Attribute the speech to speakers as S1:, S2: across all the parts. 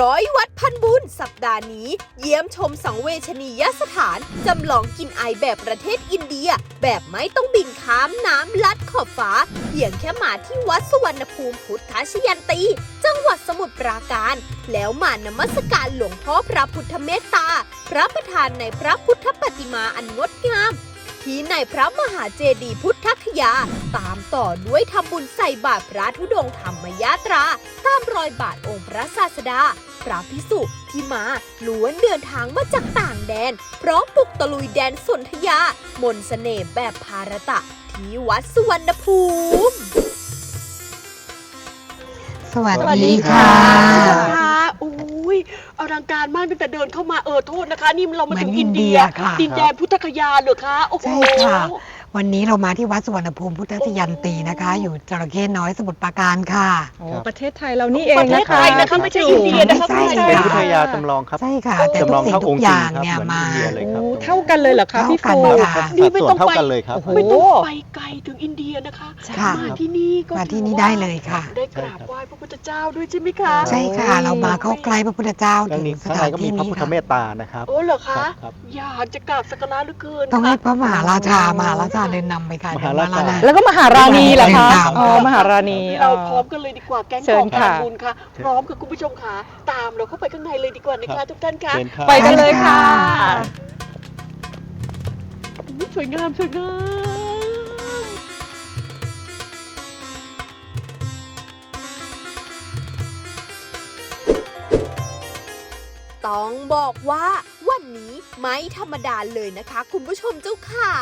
S1: ร้อยวัดพันบุญสัปดาห์นี้ เยี่ยมชมสังเวชนียสถาน จำลองกินไอแบบประเทศอินเดีย แบบไม่ต้องบินข้ามน้ำลัดขอบฟ้าเพียงแค่มาที่วัดสุวรรณภูมิพุทธชยันตี จังหวัดสมุทรปราการ แล้วมานมัสการหลวงพ่อพระพุทธเมตตา พระประธานในพระพุทธปฏิมาอันงดงาม ที่ในพระมหาเจดีย์พุทธคยา ตามต่อด้วยทำบุญใส่บาตรพระธุดงค์ธรรมยาตรา ตามรอยบาทองค์พระศาสดา พระพิสุที่มาล้วนเดินทางมาจากต่างแดน พร้อมปลุกตะลุยแดนสนธยา มนต์เสน่ห์แบบภารตะ ที่วัดสุวรรณภูมิ
S2: สวัส
S3: สวัส
S2: ดี
S3: ดี
S2: ค่ะ
S3: ค่ะอุ้ ยอลังการมากตั้งแต่เดินเข้ามาเออโทษนะคะ นี่เรามาถึง
S2: เหมือน
S3: อินเดีย
S2: อินเดียค่ะ
S3: ดินแดนพุทธคยาเหรอคะโอ้โห
S2: ใช่ค่ะ วันนี้เรามาที่วัดสุวรรณภูมิพุทธทยันตีนะคะ อยู่จระเข้น้อยสมุทรปราการค่ะ
S4: โอ้
S5: ครับ
S4: ประเทศไทยเรานี่เอง
S3: ประเท
S4: นะ
S3: ศ
S4: คะ
S3: ไทยนะคะไม่ใช่อินเดียนะคะ
S2: ใช่
S3: คุณผู้ชม
S5: เป็น
S2: ค่ะ
S5: พุทธยาจำลองครับ
S2: ใช่ค่ะ แต่
S5: จำล
S2: ทุ
S5: อกง
S2: สิ่ง
S5: เท่า
S2: ทุ
S5: อง
S2: ก
S5: ค์
S2: อ
S5: จริง
S2: ย่าง
S5: ครับ
S2: เนี่ย
S5: เหมือน
S2: มา
S5: อินเดียเลยครับ
S4: โอ้เท่ากันเลยเหรอคะพี่
S2: เท่า
S4: ฟู
S2: กันค่ะ
S3: นี่ไม่
S5: สัดส่ว
S3: ต้อนง
S5: เท่า
S3: ไป
S5: กันเลยครับ
S4: โอ้โห
S3: ไม่ต้องไปไกลถึงอินเดียนะคะ
S2: ค่ะ
S3: มาที่นี่ก็
S2: มาที่นี่
S3: ถือว่
S2: ได้เลยค่ะ
S3: ได้กราบไหว้พระพุทธเจ้าด้วยใช่ไหมคะ
S2: ใช่ค่ะ เรามาเข้าใกล้พระพุทธเจ้า
S5: ด้าน
S2: ถึง
S5: นี้
S2: ส
S5: ข้างใน
S2: ถาน
S5: ก็มี
S2: ที่
S5: พระ
S2: นี้
S5: พุทธ
S2: ค่ะ
S5: เมตตานะครับ
S3: โอ้เหรอคะ
S5: ครับครับ
S3: อยากจะกราบสักการะเหลือเกิน
S2: ต้องให้
S3: ค่ะ
S2: พระมหาราชามหาราชาเดินนำไปค่ะ
S5: มหาราชา
S2: เดี๋ยว
S4: แล้วก็มหาราณีเหรอคะ
S2: ใช่ค่ะ
S4: อ๋อมหาราณี
S3: เรา
S4: อ๋อ
S3: พร้อมกันเลยดีกว่าแก๊ง
S4: เชิ
S3: ก
S4: ญ
S3: อง
S4: ค่ะ
S3: การบุญค่ะ พร้อมกับคุณผู้ชมค่ะตามเราเข้าไปข้างในเลยดีกว่านะ
S5: ครั
S3: คะ
S5: บ
S3: ทุกท่านคะ
S5: เชิญครับ
S4: ไปกันเลยค่ะ
S3: อุ๊ยสวยงามสวยงาม
S1: ต้องบอกว่าันนี้ไม่ธรรมดาเลยนะคะ คุณผู้ชมเจ้าขา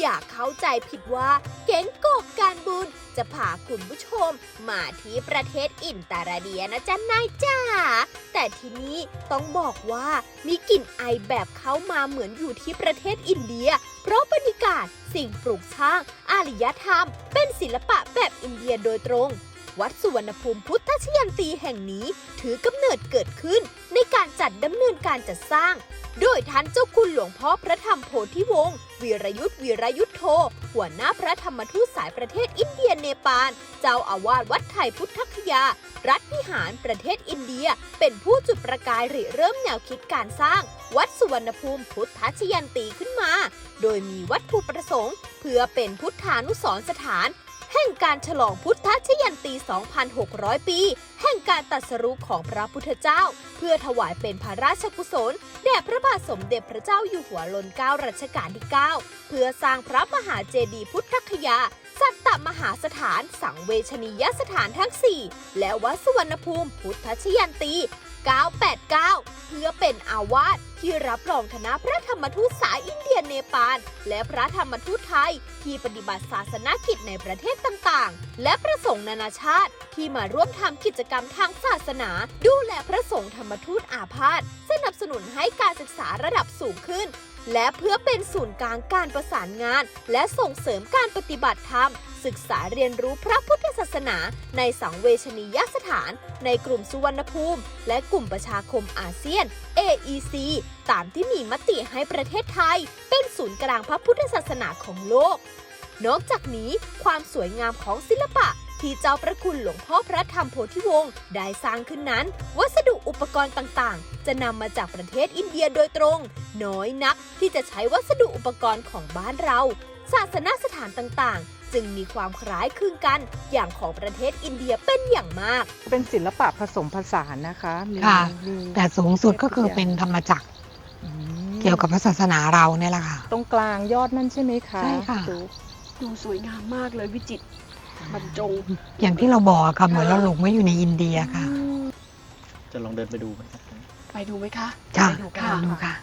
S1: อย่าเข้าใจผิดว่าเก๋งกอกการบุญ จะพาคุณผู้ชม มาที่ประเทศอินตาราเดียนะจ๊ะนายจ๋าแต่ทีนี้ต้องบอกว่ามีกลิ่นไอแบบเข้ามาเหมือนอยู่ที่ประเทศอินเดีย เพราะบรรยากาศสิ่งปลูกสร้างอารยธรรม เป็นศิลปะแบบอินเดียโดยตรง วัดสุวรรณภูมิพุทธชยันตีแห่งนี้ถือกำเนิดเกิดขึ้นในการจัดดำเนินการจัดสร้าง โดยท่านเจ้าคุณหลวงพ่อพระธรรมโพธิวงศ์วีรยุทธวีรยุทธโธหัวหน้าพระธรรมทูตสายประเทศอินเดียเนปาล เจ้าอาวาสวัดไทยพุทธคยา รัฐพิหารประเทศอินเดีย เป็นผู้จุดประกายริเริ่มแนวคิดการสร้าง วัดสุวรรณภูมิพุทธชยันตีขึ้นมา โดยมีวัตถุประสงค์ เพื่อเป็นพุทธานุสรสถาน แห่งการฉลองพุทธชยันตี 2,600 ปี แห่งการตรัสรู้ของพระพุทธเจ้า เพื่อถวายเป็นพระราชกุศล แด่พระบาทสมเด็จพระเจ้าอยู่หัวรัชการัชกาลที่ 9 เพื่อสร้างพระมหาเจดีย์พุทธคยา สัตตมหาสถาน สังเวชนียสถานทั้ง 4 และวัดสุวรรณภูมิพุทธชยันตี 989 เพื่อเป็นอาวาสที่รับรองคณะพระธรรมทูตสายอินเดียเนปาล และพระธรรมทูตไทย ที่ปฏิบัติศาสนกิจในประเทศต่างๆ และพระสงฆ์นานาชาติ ที่มาร่วมทำกิจกรรมทางศาสนา ดูแลพระสงฆ์ธรรมทูตอาพาธสนับสนุนให้การศึกษาระดับสูงขึ้น และเพื่อเป็นศูนย์กลางการประสานงาน และส่งเสริมการปฏิบัติธรรม ศึกษาเรียนรู้พระพุทธศาสนา ในสังเวชนียสถาน ในกลุ่มสุวรรณภูมิ และกลุ่มประชาคมอาเซียน AEC ตามที่มีมติให้ประเทศไทย เป็นศูนย์กลางพระพุทธศาสนาของโลก นอกจากนี้ความสวยงามของศิลปะ ที่เจ้าประคุณหลวงพ่อพระธรรมโพธิวงศ์ได้สร้างขึ้นนั้น วัสดุอุปกรณ์ต่างๆ จะนำมาจากประเทศอินเดียโดยตรง น้อยนักที่จะใช้วัสดุอุปกรณ์ของบ้านเรา ศาสนสถานต่างๆ จึงมีความคล้ายคลึงกันอย่างของประเทศอินเดียเป็นอย่างมาก
S4: เป็นศิลปะผสมผสานนะคะมี
S2: ค่ะ
S4: มี
S2: แต่สูงสุดก็คือเป็นธรรมจักร
S4: อืม
S2: เกี่ยวกับพระศาสนาเราเนี่ยแหละค่ะ
S4: ตรงกลางยอดนั่นใช่ไหมคะ
S2: ใช่ค่ะ
S4: ดู
S3: ดูสวยงามมากเลยวิจิตร บรรจง
S2: อย่างที่เราบอกอะค่ะเหมือนเราหลงไว้อยู่ในอินเดียค่ะ
S5: จะลองเดินไปดูไหมครับ
S3: ไปดูไหมคะ
S2: ค่ะ
S3: ไปดูค่ะ
S2: ดูค่ะ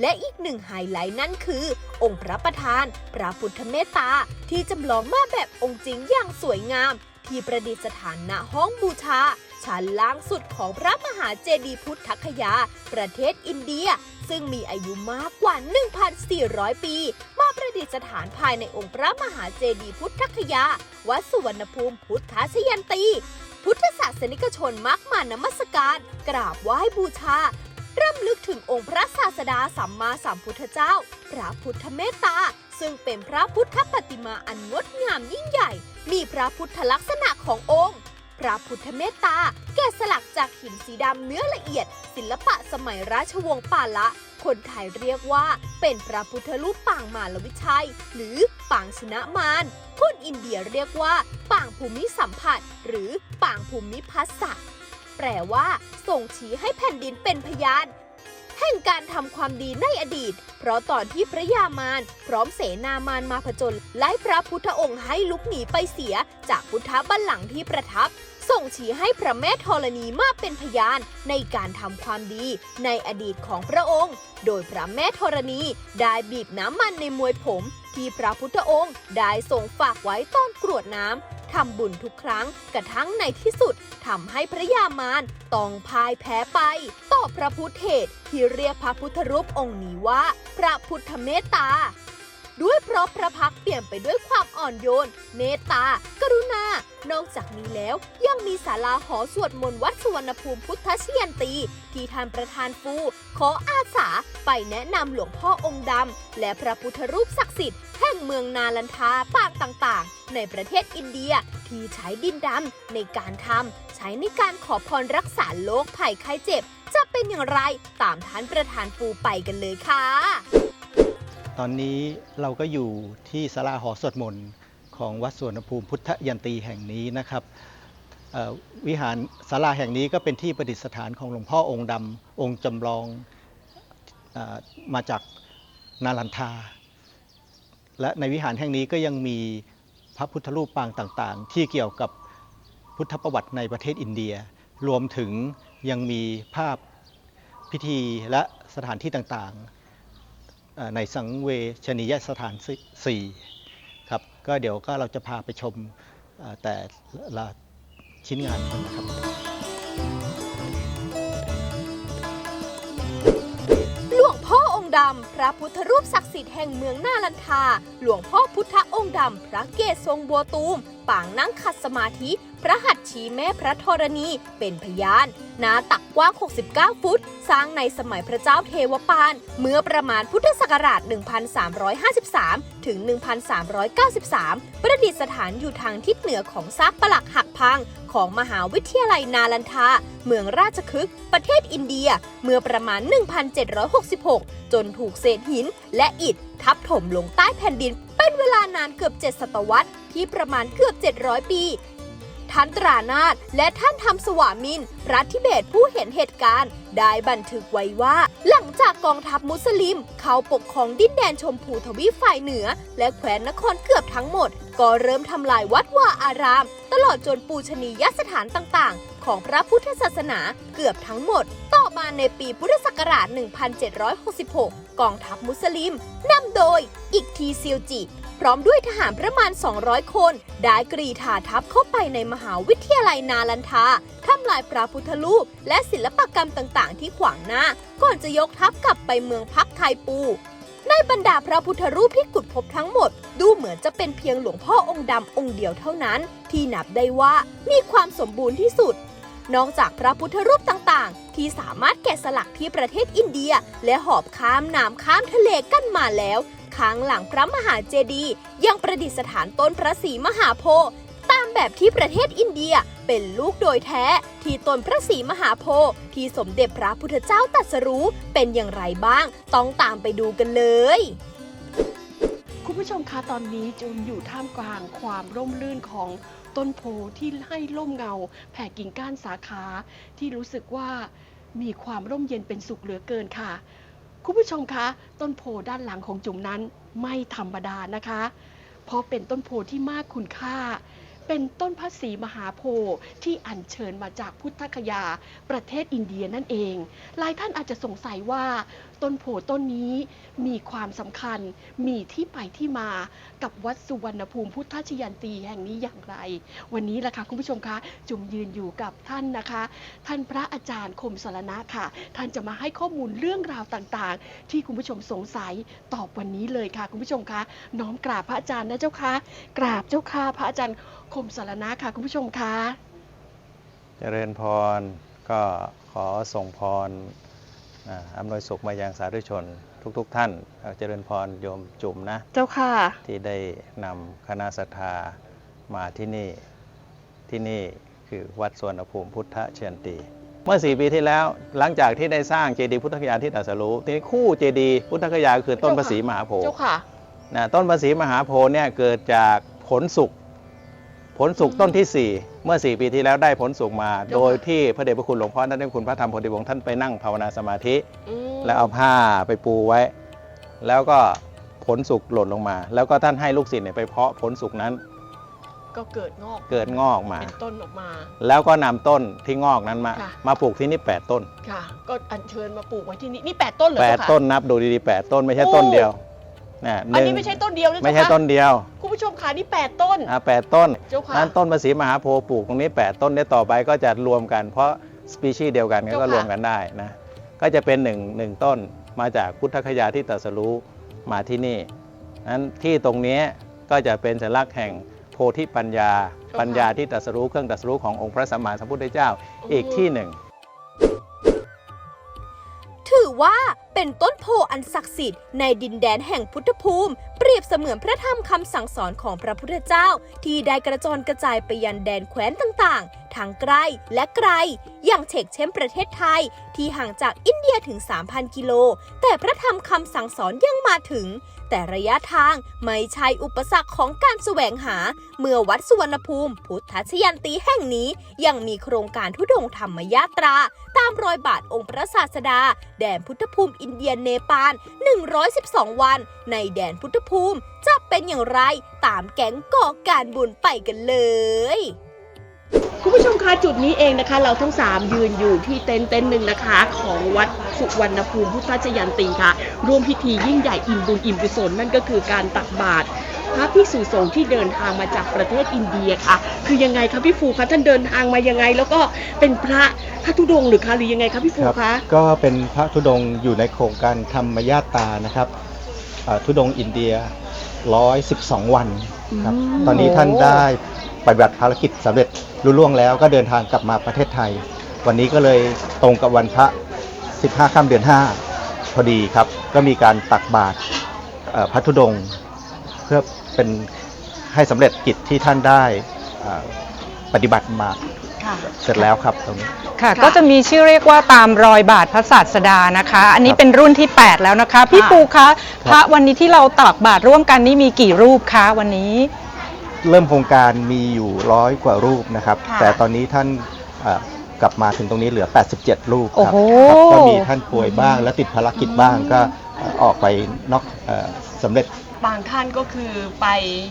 S1: และอีกหนึ่งไฮไลท์นั่นคือ องค์พระประธาน พระพุทธเมตตา ที่จำลองมาแบบองค์จริงอย่างสวยงาม ที่ประดิษฐานณห้องบูชา ชั้นล่างสุดของพระมหาเจดีย์พุทธคยา ประเทศอินเดีย ซึ่งมีอายุมากกว่า 1,400 ปีมาประ ดิษฐานภายในองค์พระมหาเจดีย์พุทธคยา วัดสุวรรณภูมิพุทธชยันตี พุทธศาสนิกชนมักมานมัสการ กราบไหว้บูชาร่ำลึกถึงองค์พระศาสดาสัมมาสัมพุทธเจ้า พระพุทธเมตตา ซึ่งเป็นพระพุทธปฏิมาอันงดงามยิ่งใหญ่ มีพระพุทธลักษณะขององค์ พระพุทธเมตตา แกะสลักจากหินสีดำเนื้อละเอียด ศิลปะสมัยราชวงศ์ปาละ คนไทยเรียกว่าเป็นพระพุทธรูปปางมารวิชัย หรือปางชนะมารคนอินเดียเรียกว่าปางภูมิสัมผัส หรือปางภูมิพัสสะแปลว่าส่งชี้ให้แผ่นดินเป็นพยานแห่งการทำความดีในอดีต เพราะตอนที่พระยามารพร้อมเสนามารมาผจญไล่พระพุทธองค์ให้ลุกหนีไปเสียจากพุทธบัลลังก์ที่ประทับ ส่งชี้ให้พระแม่ธรณีมาเป็นพยานในการทำความดีในอดีตของพระองค์ โดยพระแม่ธรณีได้บีบน้ำมันในมวยผม ที่พระพุทธองค์ได้ทรงฝากไว้ต้อนกรวดน้ำทำบุญทุกครั้งกระทั่งในที่สุดทำให้พระยามารต้องพ่ายแพ้ไป ต่อพระพุทธเถรที่เรียกพระพุทธรูปองค์นี้ว่า พระพุทธเมตตา ด้วยเพราะพระพักเปลี่ยนไปด้วยความอ่อนโยน เมตตา กรุณา นอกจากนี้แล้วยังมีศาลาหอสวดมนต์วัดสุวรรณภูมิพุทธชยันตี ที่ท่านประธานฟู ขออาสาไปแนะนำหลวงพ่อองค์ดำ และพระพุทธรูปศักดิ์สิทธิ์แห่งเมืองนาลันทาปางต่างๆ ในประเทศอินเดียที่ใช้ดินดำในการทำใช้ในการขอพรรักษาโรคภัยไข้เจ็บ จะเป็นอย่างไรตามท่านประธานฟูไปกันเลยค่ะ
S5: ตอนนี้เราก็อยู่ที่ศาลาหอสวดมนต์ของวัดสวนภูมิพุทธยันตีแห่งนี้นะครับวิหารศาลาแห่งนี้ก็เป็นที่ประดิษฐานของหลวงพ่อองค์ดำองค์จำลองอมาจากนาลันทา และในวิหารแห่งนี้ก็ยังมีพระพุทธรูปปางต่างๆ ที่เกี่ยวกับพุทธประวัติในประเทศอินเดีย รวมถึงยังมีภาพพิธีและสถานที่ต่างๆ ในสังเวชนียสถานสี่ครับก็เดี๋ยวก็เราจะพาไปชมแต่ละชิ้นงานกันนะครับ
S1: หลวงพ่อองค์ดำพระพุทธรูปศักดิ์สิทธิ์แห่งเมืองนาลันทา หลวงพ่อพุทธองค์ดำพระเกศทรงบัวตูม ปางนั่งขัดสมาธิ พระหัตถ์ชี้แม่พระธรณี เป็นพยาน หน้าตักกว้าง 69 ฟุต สร้างในสมัยพระเจ้าเทวปาน เมื่อประมาณพุทธศักราช 1353 ถึง 1393 ประดิษฐานอยู่ทางทิศเหนือของซากปลักหักพังของมหาวิทยาลัยนาลันทา เมืองราชคฤห์ประเทศอินเดีย เมื่อประมาณ 1766 จนถูกเศษหินและอิฐทับถมลงใต้แผ่นดิน เป็นเวลานานเกือบ 7 ศตวรรษที่ประมาณเกือบ 700 ปีท่านตรานาถและท่านทำสวามินพระทิเบตผู้เห็นเหตุการณ์ ได้บันทึกไว้ว่า หลังจากกองทัพมุสลิม เข้าปกครองดินแดนชมพูทวีปฝ่ายเหนือ และแคว้นนครเกือบทั้งหมด ก็เริ่มทำลายวัดวาอาราม ตลอดจนปูชนียสถานต่างๆ ของพระพุทธศาสนาเกือบทั้งหมด ต่อมาในปีพุทธศักราช 1766 กองทัพมุสลิมนำโดยอิกทีซิลจิ พร้อมด้วยทหารประมาณ 200 คน ได้กรีธาทัพเข้าไปในมหาวิทยาลัยนาลันทาทำลายพระพุทธรูป และศิลปกรรมต่างๆ ที่ขวางหน้า ก่อนจะยกทัพกลับไปเมืองพักไทปูในบรรดาพระพุทธรูปที่ขุดพบทั้งหมด ดูเหมือนจะเป็นเพียงหลวงพ่อองค์ดำองค์เดียวเท่านั้น ที่นับได้ว่ามีความสมบูรณ์ที่สุด นอกจากพระพุทธรูปต่างๆ ที่สามารถแกะสลักที่ประเทศอินเดีย และหอบข้ามน้ำข้ามทะเลกันมาแล้วข้างหลังพระมหาเจดีย์ยังประดิษฐานต้นพระศรีมหาโพธิ์ตามแบบที่ประเทศอินเดียเป็นลูกโดยแท้ ที่ต้นพระศรีมหาโพธิ์ที่สมเด็จพระพุทธเจ้าตรัสรู้เป็นอย่างไรบ้าง ต้องตามไปดูกันเลย
S3: คุณผู้ชมคะตอนนี้จูนอยู่ท่ามกลางความร่มรื่นของ ต้นโพที่ให้ร่มเงา แผ่กิ่งก้านสาขา ที่รู้สึกว่ามีความร่มเย็นเป็นสุขเหลือเกินค่ะ คุณผู้ชมคะ ต้นโพด้านหลังของจุ๋มนั้นไม่ธรรมดานะคะ เพราะเป็นต้นโพที่มากคุณค่า เป็นต้นพระศรีมหาโพธิ์ที่อัญเชิญมาจากพุทธคยา ประเทศอินเดียนั่นเอง หลายท่านอาจจะสงสัยว่าต้นโพต้นนี้มีความสำคัญมีที่ไปที่มากับวัดสุวรรณภูมิพุทธชยันตีแห่งนี้อย่างไร วันนี้ล่ะค่ะคุณผู้ชมคะจุมยืนอยู่กับท่านนะคะ ท่านพระอาจารย์คมสรณะค่ะ ท่านจะมาให้ข้อมูลเรื่องราวต่างๆ ที่คุณผู้ชมสงสัยตอบวันนี้เลยค่ะคุณผู้ชมคะน้อมกราบพระอาจารย์นะเจ้าค่ะกราบเจ้าค่ะพระอาจารย์คมสารณะค่ะคุณผู้ชมคะ
S6: เจริญพรก็ขอส่งพร อ่าอำนวยสุขมายังสาธุชน ทุกๆทท่านเอ่อเจริญพรโยมจุ่มนะ
S3: เจ้าค่ะ
S6: ที่ได้นำคณะศรัทธามาที่นี่ ที่นี่คืคือวัดสวนภูมิพุทธเชียนตี เมื่อ 4 ปีที่แล้วหลังจากที่ได้สร้างเจดีย์พุทธคยาที่ตรัสรู้ทีนี้คู่เจดีย์พุทธคยาคือต้น
S3: เจ้า
S6: ภา
S3: ค่ะ
S6: ษีมหาโพธิ์
S3: เจ้าค่ะ
S6: นะต้นภาษีมหาโพธิ์เนี่ยเกิดจากผลสุก ผลสุกต้นทีสี่ 4 เมื่อ 4 ปีที่แล้วได้ผลสุกมา
S3: เจ้าค่ะ
S6: โดยที่พระเดชพระคุณหลวงพ่อท่านได้คุณพระธรรมโพธิวงศ์ท่านไปนั่งภาวนาสมาธิ
S3: อืม
S6: แล้วเอาผ้าไปปูไว้ แล้วก็ผลสุกหล่นลงมา แล้วก็ท่านให้ลูกศิษย์เนี่ยไปเพาะผลสุกนั้น
S3: ก็เกิดงอก
S6: เกิดงอกมา
S3: เป็นต้นออกมา
S6: แล้วก็นำต้นที่งอกนั้นมา
S3: ค่ะ
S6: มาปลูกที่นี่ 8 ต้น
S3: ค่ะ ก็อัญเชิญมาปลูกไว้ที่นี่นี่8ต้นเหรอเจ้าค่ะ
S6: 8 ต้นนับดูดีๆ 8 ต้นไม่ใช่
S3: โอ้
S6: ต้นเดียว นะห
S3: อัน
S6: นึ่ง
S3: นี้ไม่ใช่ต้นเดียวนะ
S6: ไม่
S3: เจ้า
S6: ใช่
S3: ค่ะ
S6: ต้นเดียว
S3: คุณผู้ชมค่ะนี่ 8 ต้น
S6: อะแปดต้น
S3: เจ้าค่ะ
S6: นั้นต้นภาษีมหาโพธิ์ปลูกตรงนี้ 8 ต้นเนี่ยต่อไปก็จะรวมกันเพราะสปีชีส์เดียวกัน
S3: เจ้า
S6: ก็
S3: ค่ะ
S6: รวมกันได้นะก็จะเป็นหนึ่งหนึ่งต้นมาจากพุทธคยาที่ตรัสรู้มาที่นี่นั้นที่ตรงนี้ก็จะเป็นสัญลักษณ์แห่งโพธิปัญญา ปัญญาที่ตรัสรู้เครื่องตรัสรู้ขององค์พระสัมมาสัมพุทธเจ้าอีกที่หนึ่ง
S1: ถือว่า เป็นต้นโพอันศักดิ์สิทธิ์ในดินแดนแห่งพุทธภูมิ เปรียบเสมือนพระธรรมคำสั่งสอนของพระพุทธเจ้า ที่ได้กระจรกระจายไปยันแดนแคว้นต่างๆ ทั้งใกล้และไกล อย่างเฉกเช่นประเทศไทย ที่ห่างจากอินเดียถึง 3,000 กิโล แต่พระธรรมคำสั่งสอนยังมาถึง แต่ระยะทางไม่ใช่อุปสรรคของการแสวงหา เมื่อวัดสุวรรณภูมิ พุทธชยันตีแห่งนี้ ยังมีโครงการทุดงธรรมยาตรา ตามรอยบาทองค์พระศาสดา แดนพุทธภูมิอินเดียเนปาล 112 วัน ในแดนพุทธภูมิจะเป็นอย่างไรตามแก๊งก่อการบุญไปกันเลย
S3: คุณผู้ชมคะจุดนี้เองนะคะ เราทั้ง 3 ยืนอยู่ที่เต็นท์เต็นท์หนึ่งนะคะ ของวัดสุวรรณภูมิพุทธชยันตีค่ะ ร่วมพิธียิ่งใหญ่อิ่มบุญอิ่มกุศลนั่นก็คือการตักบาตรพระภิกษุสงฆ์ที่เดินทางมาจากประเทศอินเดียค่ะ คือยังไงคะพี่ฟูคะท่านเดินทางมายังไง แล้วก็เป็นพระพระธุดงค์หรือคะหรือยังไงคะพี่ฟู
S5: ครับ
S3: คะ
S5: ก็เป็นพระธุดงค์อยู่ในโครงการธรรมยาตรานะครับอ่าธุดงค์อินเดีย 112 วันครับ
S3: อืม
S5: ตอนนี้ท่านได้ปฏิบัติภารกิจสำเร็จลุล่วงแล้วก็เดินทางกลับมาประเทศไทย วันนี้ก็เลยตรงกับวันพระ 15 ค่ำเดือน 5 พอดีครับ ก็มีการตักบาตรเอ่อพระธุดงค์เพื่อเป็นให้สำเร็จกิจที่ท่านได้อ่าปฏิบัติมา
S3: ค่ะ
S5: เสร็จแล้วครับตรงนี้
S4: ค่ะ
S3: ค่ะ
S4: ก็จะมีชื่อเรียกว่าตามรอยบาทพระศาสดานะคะ อันนี้
S5: ครับ
S4: เป็นรุ่นที่ 8 แล้วนะคะ พี่
S3: ค่ะ
S4: ปูคะพระวันนี้ที่เราตักบาทร่วมกันนี่มีกี่รูปคะวันนี้
S5: เริ่มโครงการมีอยู่ร้อยกว่ารูปนะครับ
S3: ค่ะ
S5: แต่ตอนนี้ท่านเอ่อ กลับมาถึงตรงนี้เหลือ 87 รูปครับ
S4: โอ้โห
S5: ครับก็มีท่านป่วยบ้างและติดภารกิจบ้างก็เอ่อออกไปนอกเอ่อสำเร็จ
S3: บางท่านก็คือไป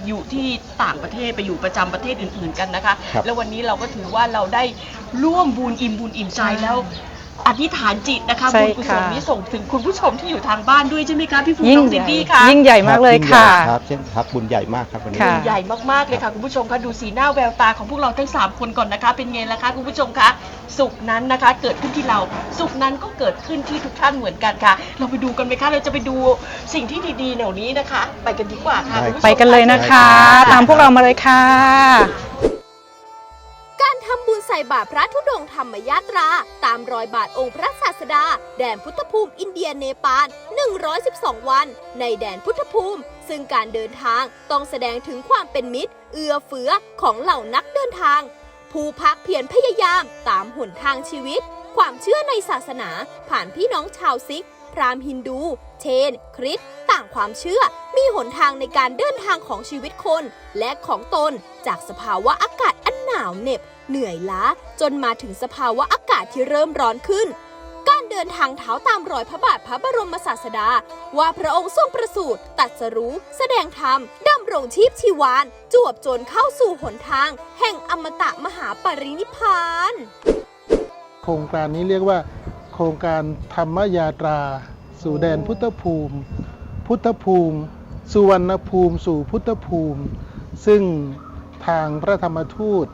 S3: อยู่ที่ต่างประเทศไปอยู่ประจำประเทศอื่น ๆ กันนะคะ
S5: ครับ
S3: แล้ววันนี้เราก็ถือว่าเราได้ร่วมบุญอิ่มบุญอิ่มใจแล้ว อธิษฐานจิตนะคะ
S4: ใช่
S3: บุญกุศล
S4: ค่ะ
S3: นี้ส่งถึงคุณผู้ชมที่อยู่ทางบ้านด้วยใช่ไหมคะพี่ฟู
S4: ยิ่ง
S3: น้อง
S4: ให
S3: ซิ
S4: ญ่
S3: นดี้คะ
S4: ยิ่งใหญ่มากเลย
S5: รับ
S4: ค่ะ
S5: ยิ่งใหญ่ครับเช่นครับบุญใหญ่มากครับวันนี้
S4: ค่ะ
S3: ใหญ่มากๆเลยค่ะคุณผู้ชมคะดูสีหน้าแววตาของพวกเราทั้ง3คนก่อนนะคะ เป็นไงล่ะคะคุณผู้ชมคะสุขนั้นนะคะ เกิดขึ้นที่เราสุขนั้นก็เกิดขึ้นที่ทุกท่านเหมือนกันค่ะ เราไปดูกันไหมคะเราจะไปดูสิ่งที่ดีๆเหล่านี้นะคะ ไปกันดีกว่าค่ะ
S5: ได้
S3: คุณผู้ชม
S4: ไปกันเลยนะคะ
S5: ได้ครับ
S4: ตามพวกเรามาเลยค่ะ
S1: การ ทำบุญใส่บาตรพระธุดงค์ธรรมยาตรา ตามรอยบาทองค์พระศาสดา แดนพุทธภูมิอินเดียเนปาล 112 วัน ในแดนพุทธภูมิ ซึ่งการเดินทางต้องแสดงถึงความเป็นมิตร เอื้อเฟื้อของเหล่านักเดินทาง ผู้พักเพียรพยายามตามหนทางชีวิต ความเชื่อในศาสนา ผ่านพี่น้องชาวซิก พราหมณ์ฮินดู เชน คริสต์ต่างความเชื่อมีหนทางในการเดินทางของชีวิตคน และของตนจากสภาวะอากาศอันหนาวเหน็บ เหนื่อยล้าจนมาถึงสภาวะอากาศที่เริ่มร้อนขึ้น การเดินทางเท้าตามรอยพระบาทพระบรมศาสดา ว่าพระองค์ทรงประสูติตัดสรู้ แสดงธรรมดำรงชีพชีวาน จวบจนเข้าสู่หนทาง แห่งอมตะมหาปรินิพาน
S7: โครงการนี้เรียกว่า โครงการธรรมยาตรา สู่แดนพุทธภูมิ พุทธภูมิ สุวรรณภูมิสู่พุทธภูมิ ซึ่งทางพระธรรมทูต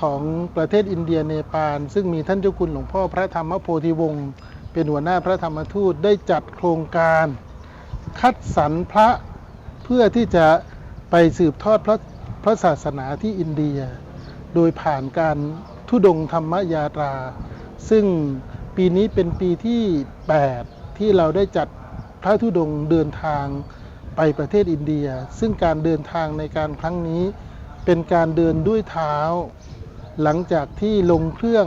S7: ของประเทศอินเดียเนปาลซึ่งมีท่านเจ้าคุณหลวงพ่อพระธรรมโพธิวงศ์เป็นหัวหน้าพระธรรมทูตได้จัดโครงการ คัดสรรพระเพื่อที่จะไปสืบทอดพระพระศาสนาที่อินเดีย โดยผ่านการทุดงธรรมยาตรา ซึ่งปีนี้เป็นปีที่ 8 ที่เราได้จัดพระธุดงเดินทางไปประเทศอินเดีย ซึ่งการเดินทางในการครั้งนี้เป็นการเดินด้วยเท้า หลังจากที่ลงเครื่อง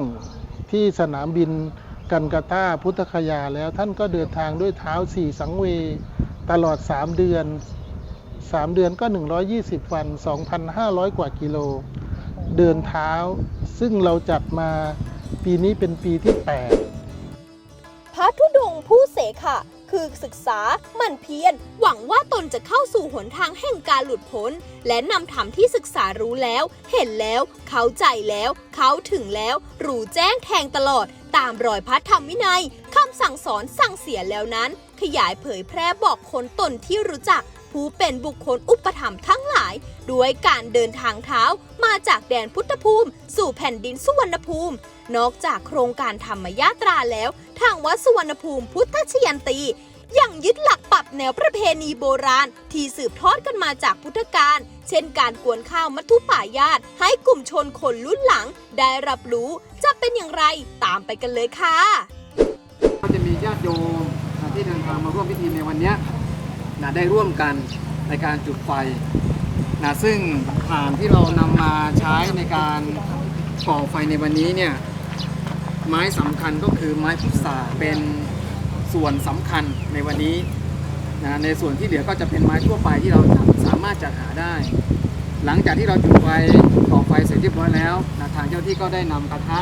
S7: ที่สนามบินกันกาตาพุทธคยาแล้วท่านก็เดินทางด้วยเท้าสี่สังเว ตลอด 3 เดือน 3 เดือนก็ 120 วัน 2,500 กว่ากิโล เดินเท้า ซึ่งเราจัดมาปีนี้เป็นปีที่ 8
S1: พระธุดงผู้เสขะ คือศึกษาหมั่นเพียรหวังว่าตนจะเข้าสู่หนทางแห่งการหลุดพ้น และนำธรรมที่ศึกษารู้แล้ว เห็นแล้ว เข้าใจแล้ว เข้าถึงแล้ว รู้แจ้งแทงตลอด ตามรอยพระธรรมวินัยคำสั่งสอนสั่งเสียแล้วนั้น ขยายเผยแพร่บอกคนตนที่รู้จัก ผู้เป็นบุคคลอุปถัมภ์ทั้งหลาย ด้วยการเดินทางเท้ามาจากแดนพุทธภูมิ สู่แผ่นดินสุวรรณภูมิ นอกจากโครงการธรรมยาตราแล้ว ทางวัดสุวรรณภูมิพุทธชยันตียังยึดหลักปรับแนวประเพณีโบราณ ที่สืบทอดกันมาจากพุทธกาล เช่นการกวนข้าวมัทุป่ายาตให้กลุ่มชนคนรุ่นหลัง ได้รับรู้จะเป็นอย่างไรตามไปกันเลยค่ะ
S8: ก็จะมีญาติโยมที่เดินทางมาร่วมพิธีในวันนี้ นะได้ร่วมกันในการจุดไฟนะซึ่งฐานที่เรานำมาใช้ในการก่อไฟในวันนี้เนี่ยไม้สำคัญก็คือไม้พุทราเป็นส่วนสำคัญในวันนี้นะในส่วนที่เหลือก็จะเป็นไม้ทั่วไปที่เราสามารถจัดหาได้ หลังจากที่เราจุดไฟก่อไฟเสร็จเรียบร้อยแล้วนะทางเจ้าที่ก็ได้นำกระทะ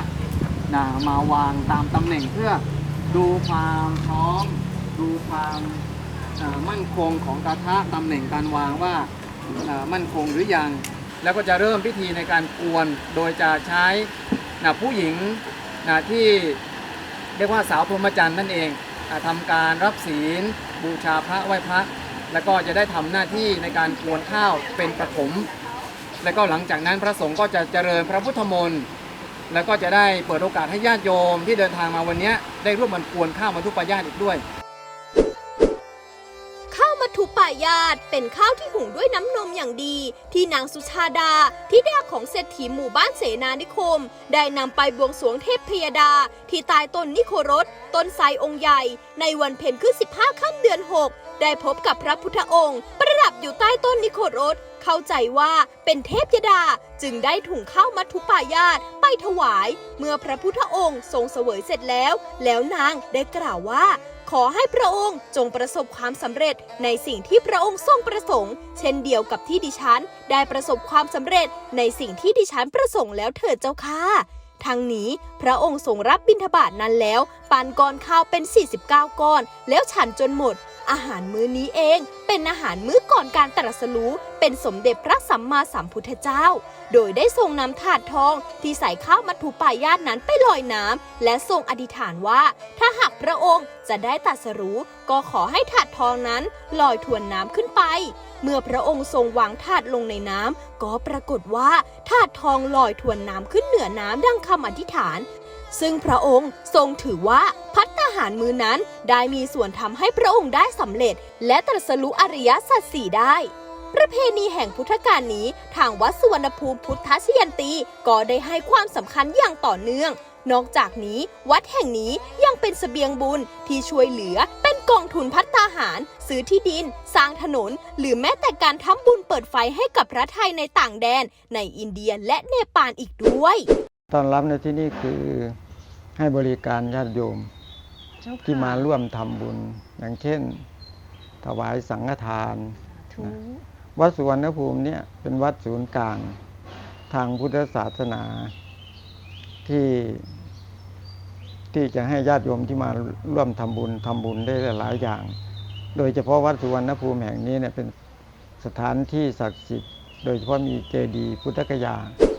S8: นะมาวางตามตำแหน่งเพื่อดูความพร้อมดูความ มั่นคงของกระทะตำแหน่งการวางว่ามั่นคงหรือยัง แล้วก็จะเริ่มพิธีในการกวนโดยจะใช้นะผู้หญิงนะที่เรียกว่าสาวพรหมจรรย์นั่นเองอะทำการรับศีล บูชาพระไหว้พระ แล้วก็จะได้ทำหน้าที่ในการกวนข้าวเป็นประถม แล้วก็หลังจากนั้นพระสงฆ์ก็จะเจริญพระพุทธมนต์แล้วก็จะได้เปิดโอกาสให้ญาติโยมที่เดินทางมาวันนี้ได้ร่วมกันกวนข้าวมาทุกปายาตอีกด้วยา
S1: วมัทุปายาตเป็นข้าวที่หุงด้วยน้ำนมอย่างดี ที่นางสุชาดาที่ดาของเศรษฐีหมู่บ้านเสนานิคม ได้นำไปบวงสรวงเทพพยดา ที่ใตายต้นนิโครสต้นไทรองค์ใหญ่ ในวันเพ็ญขึ้น 15 ค่ำเดือน 6 ได้พบกับพระพุทธองค์ ประดับอยู่ใต้ต้นนิโครสเข้าใจว่าเป็นเทพยดาจึงได้ถุงข้าวมัทุปายาตไปถวาย เมื่อพระพุทธองค์ทรงเสวยเสร็จแล้ว แล้วนางได้กล่าวว่า ขอให้พระองค์จงประสบความสำเร็จในสิ่งที่พระองค์ทรงประสงค์ เช่นเดียวกับที่ดิฉัน ได้ประสบความสำเร็จในสิ่งที่ดิฉันประสงค์แล้วเถิดเจ้าค่ะทั้งนี้พระองค์ทรงรับบิณฑบาตนั้นแล้วปันก้อนข้าวเป็น 49 ก้อน แล้วฉันจนหมด อาหารมื้อนี้เอง เป็นอาหารมื้อก่อนการตรัสรู้เป็นสมเด็จพระสัมมาสัมพุทธเจ้า โดยได้ทรงนำถาดทองที่ใส่ข้าวมัทุปายาตนั้นไปลอยน้ำและทรงอธิษฐานว่า ถ้าหากพระองค์จะได้ตรัสรู้ก็ขอให้ถาดทองนั้นลอยทวนน้ำขึ้นไป เมื่อพระองค์ทรงวางถาดลงในน้ำก็ปรากฏว่าถาดทองลอยทวนน้ำขึ้นเหนือน้ำดังคำอธิษฐาน ซึ่งพระองค์ทรงถือว่าพัตตาหารมือนั้นได้มีส่วนทำให้พระองค์ได้สำเร็จ และตรัสรู้อริยสัจสี่ได้ ประเพณีแห่งพุทธกาลนี้ ทางวัดสุวรรณภูมิพุทธชยันตีก็ได้ให้ความสำคัญอย่างต่อเนื่อง นอกจากนี้วัดแห่งนี้ยังเป็นเสบียงบุญที่ช่วยเหลือเป็นกองทุนพัตตาหาร ซื้อที่ดิน สร้างถนน หรือแม้แต่การทำบุญเปิดไฟให้กับพระไทยในต่างแดน ในอินเดียและเนปาลอีกด้วย
S9: ตอนรับในที่นี่คือให้บริการญาติโยม
S4: เจ้าค่ะ
S9: ที่มาร่วมทำบุญ อย่างเช่น ถวายสังฆทาน
S4: ถูก
S9: วัดสุวรรณภูมิเนี่ยเป็นวัดศูนย์กลางทางพุทธศาสนาที่ที่จะให้ญาติโยมที่มาร่วมทำบุญทำบุญได้หลายๆอย่าง โดยเฉพาะวัดสุวรรณภูมิแห่งนี้เนี่ยเป็นสถานที่ศักดิ์สิทธิ์ โดยเฉพาะมีเจดีย์พุทธกยา
S1: อนุโม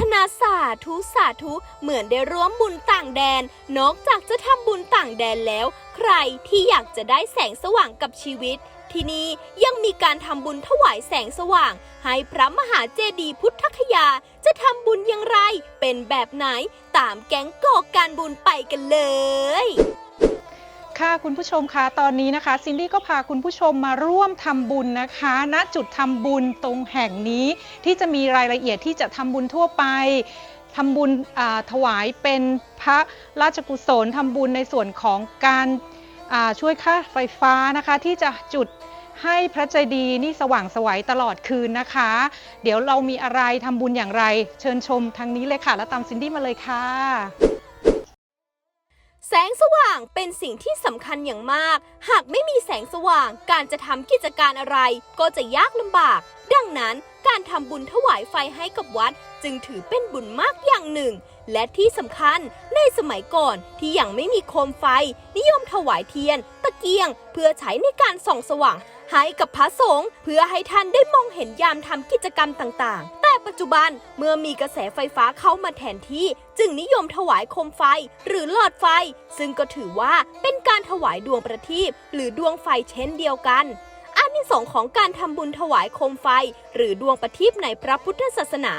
S1: ทนาสาธุสาธุเหมือนได้ร่วมบุญต่างแดน นอกจากจะทำบุญต่างแดนแล้ว ใครที่อยากจะได้แสงสว่างกับชีวิต ที่นี่ยังมีการทำบุญถวายแสงสว่าง ให้พระมหาเจดีย์พุทธคยา จะทำบุญอย่างไร เป็นแบบไหน ตามแก๊งก่อการบุญไปกันเลย
S4: ค่ะคุณผู้ชมคะตอนนี้นะคะซินดี้ก็พาคุณผู้ชมมาร่วมทำบุญนะคะ ณจุดทำบุญตรงแห่งนี้ที่จะมีรายละเอียดที่จะทำบุญทั่วไปทำบุญถวายเป็นพระราชกุศลทำบุญในส่วนของการช่วยค่าไฟฟ้านะคะที่จะจุดให้พระใจดีนี่สว่างไสวัยตลอดคืนนะคะ เดี๋ยวเรามีอะไรทำบุญอย่างไร เชิญชมทางนี้เลยค่ะ แล้วตามซินดี้มาเลยค่ะ
S1: แสงสว่างเป็นสิ่งที่สำคัญอย่างมาก หากไม่มีแสงสว่างการจะทำกิจการอะไร ก็จะยากลำบาก ดังนั้นการทำบุญถวายไฟให้กับวัด จึงถือเป็นบุญมากอย่างหนึ่ง และที่สำคัญในสมัยก่อนที่ยังไม่มีโคมไฟ นิยมถวายเทียน ตะเกียง เพื่อใช้ในการส่องสว่างให้กับพระสงฆ์เพื่อให้ท่านได้มองเห็นยามทำกิจกรรมต่างๆ ปัจจุบันเมื่อมีกระแสไฟฟ้าเข้ามาแทนที่ จึงนิยมถวายโคมไฟหรือหลอดไฟ ซึ่งก็ถือว่าเป็นการถวายดวงประทีปหรือดวงไฟเช่นเดียวกันอานิสงส์ของการทำบุญถวายโคมไฟ หรือดวงประทีปในพระพุทธศาสนา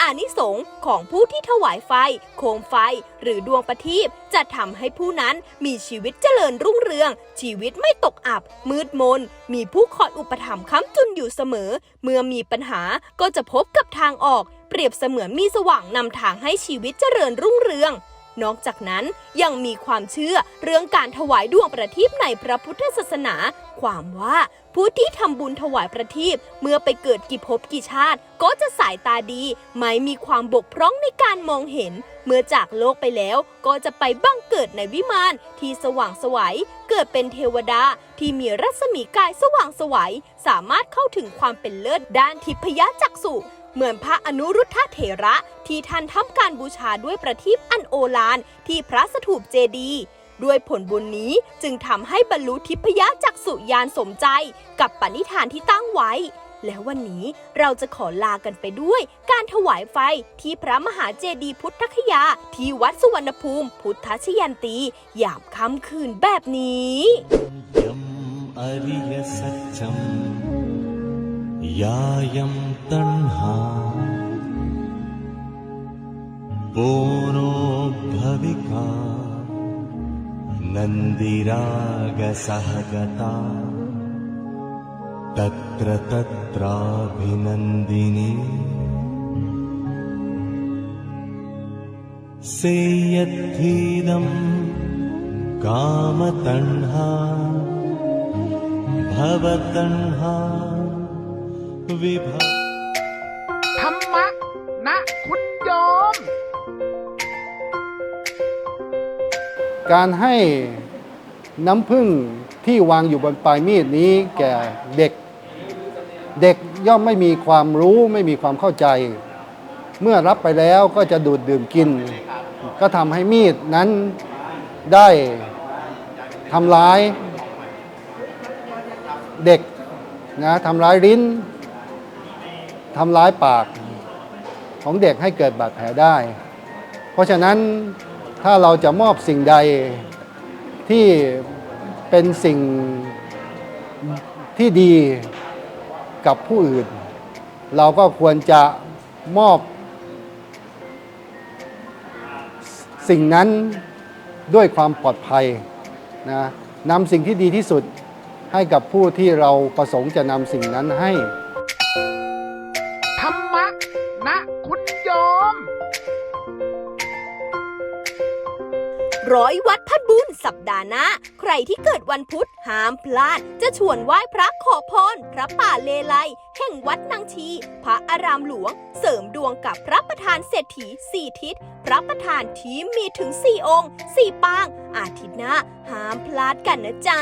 S1: อานิสงส์ของผู้ที่ถวายไฟ โคมไฟ หรือดวงประทีปจะทำให้ผู้นั้นมีชีวิตเจริญรุ่งเรือง ชีวิตไม่ตกอับ มืดมน มีผู้คอยอุปถัมภ์ค้ำจุนอยู่เสมอ เมื่อมีปัญหาก็จะพบกับทางออก เปรียบเสมือนมีสว่างนำทางให้ชีวิตเจริญรุ่งเรือง นอกจากนั้นยังมีความเชื่อเรื่องการถวายดวงประทีปในพระพุทธศาสนา ความว่าผู้ที่ทำบุญถวายประทีปเมื่อไปเกิดกี่ภพกี่ชาติ ก็จะสายตาดี ไม่มีความบกพร่องในการมองเห็น เมื่อจากโลกไปแล้วก็จะไปบังเกิดในวิมานที่สว่างไสวัยเกิดเป็นเทวดาที่มีรัศมีกายสว่างไสวัยสามารถเข้าถึงความเป็นเลิศด้านทิพยจักษุ เหมือนพระอนุรุทธเถระที่ท่านทำการบูชาด้วยประทีปอันโอฬานที่พระสถูปเจดีด้วยผลบุญนี้จึงทำให้บรรลุทิพยจักสุยานสมใจกับปณิธานที่ตั้งไว้ และวันนี้เราจะขอลากันไปด้วย การถวายไฟที่พระมหาเจดีพุทธคยา ที่วัดสุวรรณภูมิ พุทธชยันตียามค่ำคืนแบบนี้
S10: อริยสัจจ यायं तण्हा बोनो भविका नन्दिरागसहगता। तत्र तत्राभिनन्दिनी। सेयद्धीदम् कामतण्हा भवतण्हा วิภา
S7: ธรรมะ นะคุณโยม การให้น้ำผึ้งที่วางอยู่บนปลายมีดนี้แก่เด็ก เด็กย่อมไม่มีความรู้ไม่มีความเข้าใจ เมื่อรับไปแล้วก็จะดูดดื่มกิน ก็ทำให้มีดนั้นได้ทำร้ายเด็กนะทำร้ายลิ้น ทำร้ายปากของเด็กให้เกิดบาดแผลได้ เพราะฉะนั้นถ้าเราจะมอบสิ่งใดที่เป็นสิ่งที่ดีกับผู้อื่น เราก็ควรจะมอบ สิ่งนั้นด้วยความปลอดภัยนะนำสิ่งที่ดีที่สุดให้กับผู้ที่เราประสงค์จะนำสิ่งนั้นให้ ร้
S1: อยวัดพัดบุญสัปดาห์หน้า ใครที่เกิดวันพุธห้ามพลาด จะชวนไหว้พระขอพร พระป่าเลไลแห่งวัดนางชี พระอารามหลวง เสริมดวงกับพระประธานเศรษฐีสี่ทิศ พระประธานทีมมีถึงสี่องค์สี่ปาง อาทิตย์หน้าห้ามพลาดกันนะจ๊ะ